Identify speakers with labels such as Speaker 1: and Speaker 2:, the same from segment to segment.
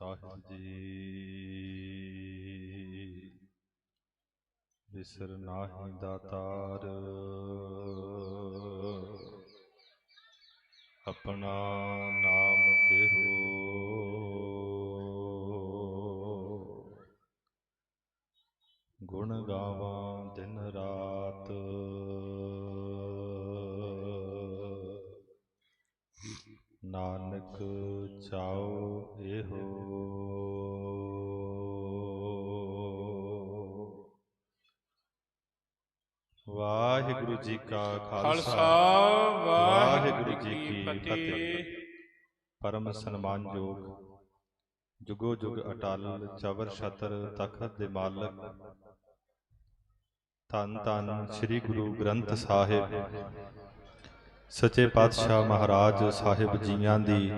Speaker 1: ਸਾਹਿਬ ਜੀ। ਵਿਸਰ ਨਾਹੀ ਦਾਤਾਰ ਆਪਣਾ ਨਾਮ ਦੇਹੋ। ਗੁਣ ਗਾਵਾਂ ਦਿਨ ਰਾਤ। ਨਾਨਕ ਚਾਉ ਇਹੋ। ਵਾਹਿਗੁਰੂ ਜੀ ਕਾ
Speaker 2: ਖਾਲਸਾ। ਵਾਹਿਗੁਰੂ ਜੀ ਕੀ ਫਤਿਹ।
Speaker 1: ਪਰਮ ਸਨਮਾਨਯੋਗ ਜੁਗੋ ਜੁਗ ਅਟਲ ਚਵਰ ਛਤਰ ਤਖਤ ਦੇ ਮਾਲਕ ਧੰਨ ਧੰਨ ਸ੍ਰੀ ਗੁਰੂ ਗ੍ਰੰਥ ਸਾਹਿਬ। ਸੱਚੇ ਪਾਤਸ਼ਾਹ ਮਹਾਰਾਜ ਸਾਹਿਬ ਜੀਆਂ ਦੀ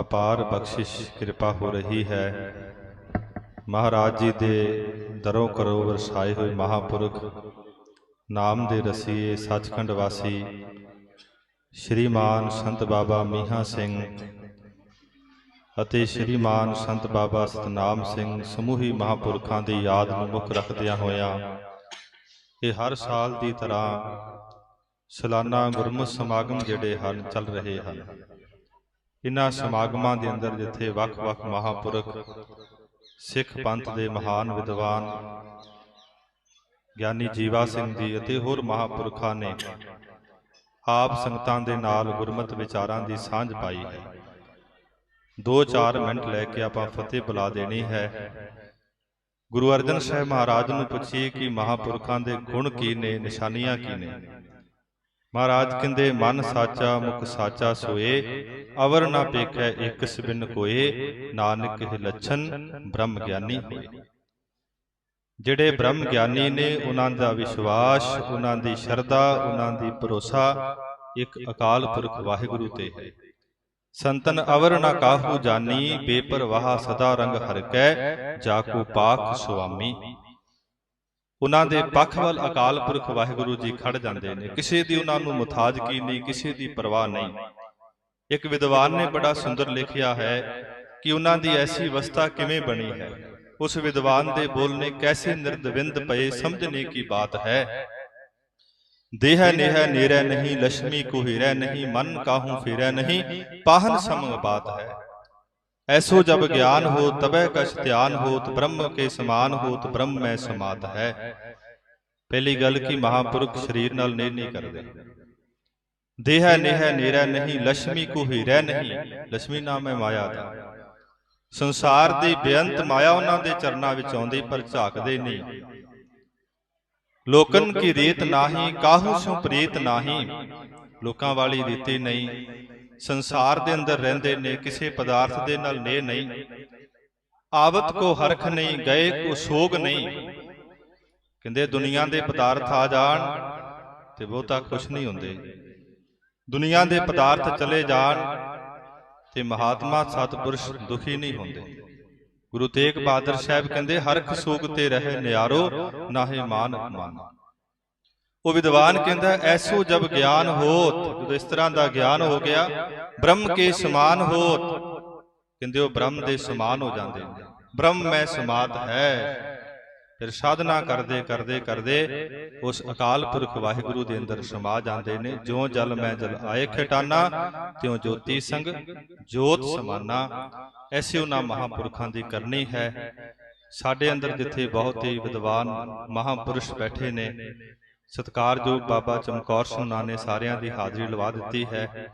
Speaker 1: ਅਪਾਰ ਬਖਸ਼ਿਸ਼ ਕਿਰਪਾ ਹੋ ਰਹੀ ਹੈ ਮਹਾਰਾਜ ਜੀ ਦੇ ਦਰੋਂ ਕਰੋ ਵਰਸਾਏ ਹੋਏ ਮਹਾਪੁਰਖ ਨਾਮ ਦੇ ਰਸੀਏ ਸੱਚਖੰਡ ਵਾਸੀ ਸ਼੍ਰੀਮਾਨ ਸੰਤ ਬਾਬਾ ਮੀਹਾ ਸਿੰਘ ਅਤੇ ਸ਼੍ਰੀਮਾਨ ਸੰਤ ਬਾਬਾ ਸਤਨਾਮ ਸਿੰਘ ਸਮੂਹੀ ਮਹਾਪੁਰਖਾਂ ਦੀ ਯਾਦ ਨੂੰ ਮੁੱਖ ਰੱਖਦਿਆਂ ਹੋਇਆਂ। ਇਹ ਹਰ ਸਾਲ ਦੀ ਤਰ੍ਹਾਂ ਸਾਲਾਨਾ ਗੁਰਮਤਿ ਸਮਾਗਮ ਜਿਹੜੇ ਹਨ ਚੱਲ ਰਹੇ ਹਨ। ਇਨ੍ਹਾਂ ਸਮਾਗਮਾਂ ਦੇ ਅੰਦਰ ਜਿੱਥੇ ਵੱਖ-ਵੱਖ ਮਹਾਪੁਰਖ ਸਿੱਖ ਪੰਥ ਦੇ ਮਹਾਨ ਵਿਦਵਾਨ ਗਿਆਨੀ ਜੀਵਾ ਸਿੰਘ ਜੀ ਅਤੇ ਹੋਰ ਮਹਾਪੁਰਖਾਂ ਨੇ ਆਪ ਸੰਗਤਾਂ ਦੇ ਨਾਲ ਗੁਰਮਤਿ ਵਿਚਾਰਾਂ ਦੀ ਸਾਂਝ ਪਾਈ ਹੈ। 2-4 ਮਿੰਟ ਲੈ ਕੇ ਆਪਾਂ ਫਤਿਹ ਬੁਲਾ ਦੇਣੀ ਹੈ। ਗੁਰੂ ਅਰਜਨ ਸਾਹਿਬ ਮਹਾਰਾਜ ਨੂੰ ਪੁੱਛੀਏ ਕਿ ਮਹਾਪੁਰਖਾਂ ਦੇ ਗੁਣ ਕੀ ਨੇ? ਨਿਸ਼ਾਨੀਆਂ ਕੀ ਨੇ? ਮਹਾਰਾਜ ਕਹਿੰਦੇ ਮਨ ਸਾਚਾ ਮੁਖ ਸਾਚਾ ਸੋਏ ਅਵਰ ਨਾ ਪੇਖੈ ਇਕ ਸਿਬਿਨ ਕੋਏ ਨਾਨਕ ਇਹ ਲੱਛਣ ਬ੍ਰਹਮ ਗਿਆਨੀ ਹੋਏ। ਜਿਹੜੇ ਬ੍ਰਹਮ ਗਿਆਨੀ ਨੇ ਉਹਨਾਂ ਦਾ ਵਿਸ਼ਵਾਸ ਉਹਨਾਂ ਦੀ ਸ਼ਰਧਾ ਉਹਨਾਂ ਦੀ ਭਰੋਸਾ ਇੱਕ ਅਕਾਲ ਪੁਰਖ ਵਾਹਿਗੁਰੂ ਤੇ ਹੈ। ਸੰਤਨ ਅਵਰ ਨਾ ਕਾਹੂ ਜਾਨੀ ਬੇਪਰਵਾਹ ਸਦਾ ਰੰਗ ਹਰ ਕੈ ਜਾਕੂ ਪਾਕ ਸੁਆਮੀ। ਉਹਨਾਂ ਦੇ ਪੱਖ ਵੱਲ ਅਕਾਲ ਪੁਰਖ ਵਾਹਿਗੁਰੂ ਜੀ ਖੜ ਜਾਂਦੇ ਨੇ। ਕਿਸੇ ਦੀ ਉਹਨਾਂ ਨੂੰ ਮੁਤਾਜਗੀ ਨਹੀਂ ਕਿਸੇ ਦੀ ਪਰਵਾਹ ਨਹੀਂ। ਇੱਕ ਵਿਦਵਾਨ ਨੇ ਬੜਾ ਸੁੰਦਰ ਲਿਖਿਆ ਹੈ ਕਿ ਉਹਨਾਂ ਦੀ ਐਸੀ ਅਵਸਥਾ ਕਿਵੇਂ ਬਣੀ ਹੈ? ਉਸ ਵਿਦਵਾਨ ਦੇ ਬੋਲ ਨੇ ਕੈਸੇ ਨਿਰਦਵਿੰਦ ਪਏ? ਸਮਝਨੇ ਕੀ ਬਾਤ ਹੈ? ਦੇਹ ਨੇਹ ਨੀਰੈ ਨਹੀਂ ਲక్ష్ਮੀ ਕੁਹੀਰੈ ਨਹੀਂ ਮਨ ਕਾਹੂ ਫੇਰੈ ਨਹੀਂ ਪਾਹਨ ਸਮ ਬਾਤ ਹੈ। ਐਸੋ ਜਬ ਗਿਆਨ ਹੋ ਤਬੈ कछ ਧਿਆਨ होत ਬ੍ਰਹਮ ਕੇ ਸਮਾਨ होत ਬ੍ਰਹਮ में समात ਹੈ। ਪਹਿਲੀ ਗੱਲ ਕਿ ਮਹਾਪੁਰਖ ਸਰੀਰ ਨਾਲ ਨੇੜ ਨਹੀਂ ਕਰਦੇ ਦੇਹ ਨੇਹ ਨੇਰਾ ਨਹੀਂ ਲక్ష్ਮੀ ਕੋ ਹੀ ਰਹਿ ਨਹੀਂ ਲక్ష్ਮੀ ਨਾਮ ਹੈ ਮਾਇਆ ਦਾ। ਸੰਸਾਰ ਦੀ ਬੇਅੰਤ ਮਾਇਆ ਉਹਨਾਂ ਦੇ ਚਰਨਾਂ ਵਿੱਚ ਆਉਂਦੀ ਪਰ ਝਾਕਦੇ ਨਹੀਂ। ਲੋਕਨ ਕੀ ਰੀਤ ਨਾਹੀ ਕਾਹੂ ਸੋ ਪ੍ਰੀਤ ਨਾਹੀ। ਲੋਕਾਂ ਵਾਲੀ ਰੀਤੀ ਨਹੀਂ। ਸੰਸਾਰ ਦੇ ਅੰਦਰ ਰਹਿੰਦੇ ਨੇ, ਕਿਸੇ ਪਦਾਰਥ ਦੇ ਨਾਲ ਨੇ ਨਹੀਂ। ਆਵਤ ਕੋ ਹਰਖ ਨਹੀਂ, ਗਏ ਕੋ ਸੋਗ ਨਹੀਂ। ਕਹਿੰਦੇ ਦੁਨੀਆ ਦੇ ਪਦਾਰਥ ਆ ਜਾਣ ਤੇ ਬਹੁਤਾ ਖੁਸ਼ ਨਹੀਂ ਹੁੰਦੇ। ਦੁਨੀਆ ਦੇ ਪਦਾਰਥ ਚਲੇ ਜਾਣ ਤੇ ਮਹਾਤਮਾ ਸਤਪੁਰਸ਼ ਦੁਖੀ ਨਹੀਂ ਹੁੰਦੇ। ਗੁਰੂ ਤੇਗ ਬਹਾਦਰ ਸਾਹਿਬ ਕਹਿੰਦੇ, ਹਰਖ ਸੋਗ ਤੇ ਰਹੇ ਨਿਆਰੋ, ਨਾਹੇ ਮਾਨ ਮਾਨ। ਉਹ ਵਿਦਵਾਨ ਕਹਿੰਦਾ, ਐਸੋ ਜਬ ਗਿਆਨ ਹੋਤ, ਜਦੋਂ ਇਸ ਤਰ੍ਹਾਂ ਦਾ ਗਿਆਨ ਹੋ ਗਿਆ, ਬ੍ਰਹਮ ਕੇ ਸਮਾਨ ਹੋਤ। ਕਹਿੰਦੇ, ਉਹ ਬ੍ਰਹਮ ਦੇ ਸਮਾਨ ਹੋ ਜਾਂਦੇ ਬ੍ਰਹਮ ਮੈਂ ਸਮਾਤ ਹੈ। ਫਿਰ ਸਾਧਨਾ ਕਰਦੇ ਕਰਦੇ ਕਰਦੇ ਉਸ ਅਕਾਲ ਪੁਰਖ ਵਾਹਿਗੁਰੂ ਦੇ ਅੰਦਰ ਸਮਾ ਜਾਂਦੇ ਨੇ। ਜਿਉ ਜਲ ਮੈਂ ਜਲ ਆਏ ਖਟਾਨਾ, ਤਿਉ ਜੋਤੀ ਸੰਗ ਜੋਤ ਸਮਾਨਾ। ਐਸੇ ਉਹਨਾਂ ਮਹਾਪੁਰਖਾਂ ਦੀ ਕਰਨੀ ਹੈ। ਸਾਡੇ ਅੰਦਰ ਜਿੱਥੇ ਬਹੁਤ ਹੀ ਵਿਦਵਾਨ ਮਹਾਪੁਰਸ਼ ਬੈਠੇ ਨੇ ਸਤਕਾਰਯੋਗ ਬਾਬਾ ਚਮਕੌਰ ਸਿੰਘ ਨੇ ਸਾਰਿਆਂ ਦੀ ਹਾਜ਼ਰੀ ਲਵਾ ਦਿੱਤੀ ਹੈ।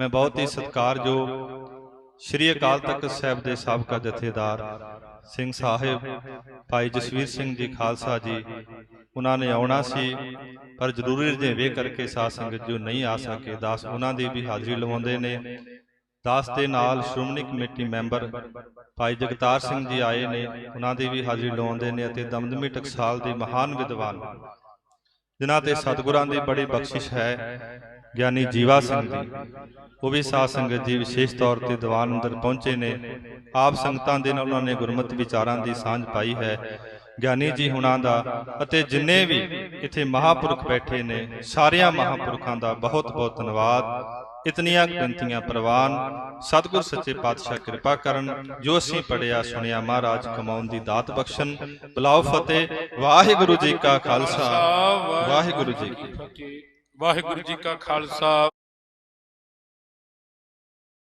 Speaker 1: ਮੈਂ ਬਹੁਤ ਹੀ ਸਤਕਾਰਯੋਗ ਸ਼੍ਰੀ ਅਕਾਲ ਤਖਤ ਸਾਹਿਬ ਦੇ ਸਾਬਕਾ ਜਥੇਦਾਰ ਸਿੰਘ ਸਾਹਿਬ ਭਾਈ ਜਸਵੀਰ ਸਿੰਘ ਜੀ ਖਾਲਸਾ ਜੀ ਉਹਨਾਂ ਨੇ ਆਉਣਾ ਸੀ ਪਰ ਜ਼ਰੂਰੀ ਰਜੇਵੇ ਕਰਕੇ ਸਾਧ ਸੰਗਤ ਜੋ ਨਹੀਂ ਆ ਸਕੇ ਦਾਸ ਉਹਨਾਂ ਦੀ ਵੀ ਹਾਜ਼ਰੀ ਲਵਾਉਂਦੇ ਨੇ। ਦਾਸ ਦੇ ਨਾਲ ਸ਼੍ਰੋਮਣੀ ਕਮੇਟੀ ਮੈਂਬਰ ਭਾਈ ਜਗਤਾਰ ਸਿੰਘ ਜੀ ਆਏ ਨੇ ਉਹਨਾਂ ਦੀ ਵੀ ਹਾਜ਼ਰੀ ਲਵਾਉਂਦੇ ਨੇ ਅਤੇ ਦਮਦਮੀ ਟਕਸਾਲ ਦੇ ਮਹਾਨ ਵਿਦਵਾਨ ਜਿਨ੍ਹਾਂ ਤੇ ਸਤਿਗੁਰਾਂ ਦੀ ਬੜੀ ਬਖਸ਼ਿਸ਼ ਹੈ ਗਿਆਨੀ ਜੀਵਾ ਸਿੰਘ ਜੀ। ਉਹ ਵੀ ਸਾਧ ਸੰਗਤ ਜੀ ਵਿਸ਼ੇਸ਼ ਤੌਰ ਤੇ ਦੀਵਾਨ ਅੰਦਰ ਪਹੁੰਚੇ ਨੇ। ਆਪ ਸੰਗਤਾਂ ਦੇ ਨਾਲ ਉਹਨਾਂ ਨੇ ਗੁਰਮਤਿ ਵਿਚਾਰਾਂ ਦੀ ਸਾਂਝ ਪਾਈ ਹੈ। ਗਿਆਨੀ ਜੀ ਹੁਣਾਂ ਦਾ ਅਤੇ ਜਿੰਨੇ ਵੀ ਇੱਥੇ ਮਹਾਪੁਰਖ ਬੈਠੇ ਨੇ ਸਾਰਿਆਂ ਮਹਾਪੁਰਖਾਂ ਦਾ ਬਹੁਤ ਬਹੁਤ ਧੰਨਵਾਦ। ਇਤਨੀਆਂ ਬੇਨਤੀਆਂ ਪ੍ਰਵਾਨ ਸਤਿਗੁਰ ਸੱਚੇ ਪਾਤਸ਼ਾਹ ਕਿਰਪਾ ਕਰਨ ਜੋ ਅਸੀਂ ਪੜਿਆ ਸੁਣਿਆ ਮਹਾਰਾਜ ਕਮਾਉਣ ਦੀ ਦਾਤ ਬਖਸ਼ਣ। ਬੁਲਾਓ ਫਤਿਹ ਵਾਹਿਗੁਰੂ ਜੀ ਕਾ ਖਾਲਸਾ। ਵਾਹਿਗੁਰੂ ਜੀ ਕੀ
Speaker 2: ਫਤਿਹ ਵਾਹਿਗੁਰੂ ਜੀ ਕਾ ਖਾਲਸਾ।